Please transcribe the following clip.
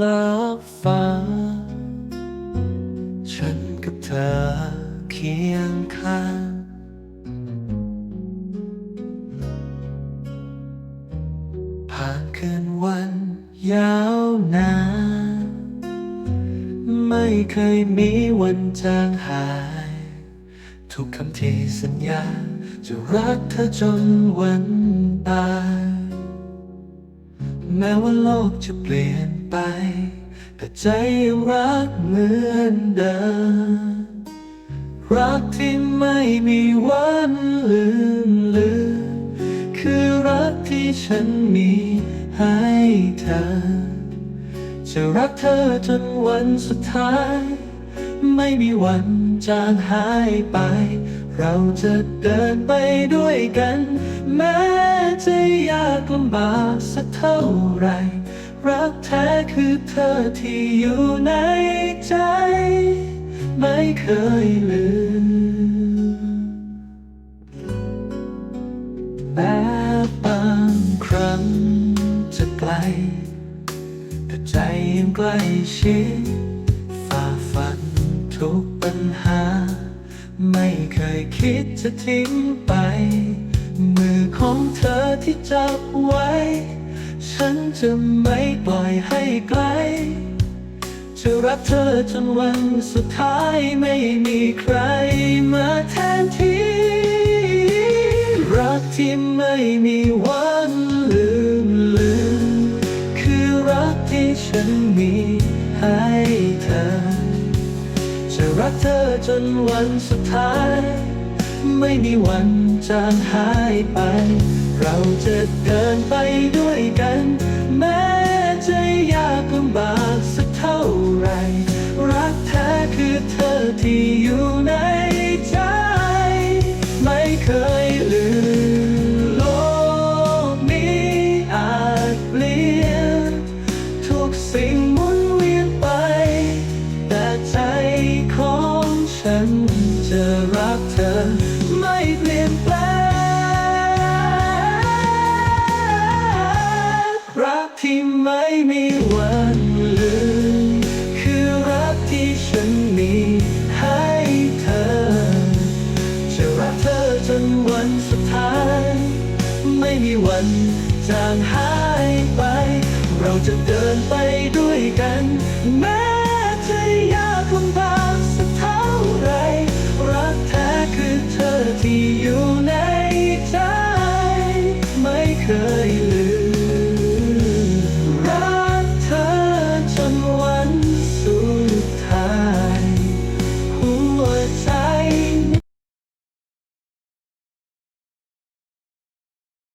แล้วฟ้า ฉันกับเธอเคียงข้างผ่านคืนวันยาวนาน ไม่เคยมีวันจางหาย ทุกคำที่สัญญา จะรักเธอจนวันตาย แม้ว่าโลกจะเปลี่ยนไป แต่ใจยังรักเหมือนเดิม รักที่ไม่มีวันลืมเลือนคือรักที่ฉันมีให้เธอ จะรักเธอจนวันสุดท้าย ไม่มีวันจางหายไป เราจะเดินไปด้วยกัน แม้จะยากลำบากสักเท่าไร รักแท้คือเธอที่อยู่ในใจ ไม่เคยลืมแม้บางครั้งจะไกล แต่ใจยังใกล้ชิดฝ่าฟันทุกปัญหา ไม่เคยคิดจะทิ้งไป มือของเธอที่จับไว้ ฉันจะไม่ปล่อยให้ไกล จะรักเธอจนวันสุดท้ายไม่มีใครมาแทนที่ รักที่ไม่มีวัน เธอจนวันสุดท้าย ไม่มีวันจางหายไป เราจะเดินไปด้วยกันแม้ ไม่มีวันลืมคือรักที่ฉันมีให้เธอ จะรักเธอจนวันสุดท้าย ไม่มีวันจางหายไป เราจะเดินไปด้วยกันแม้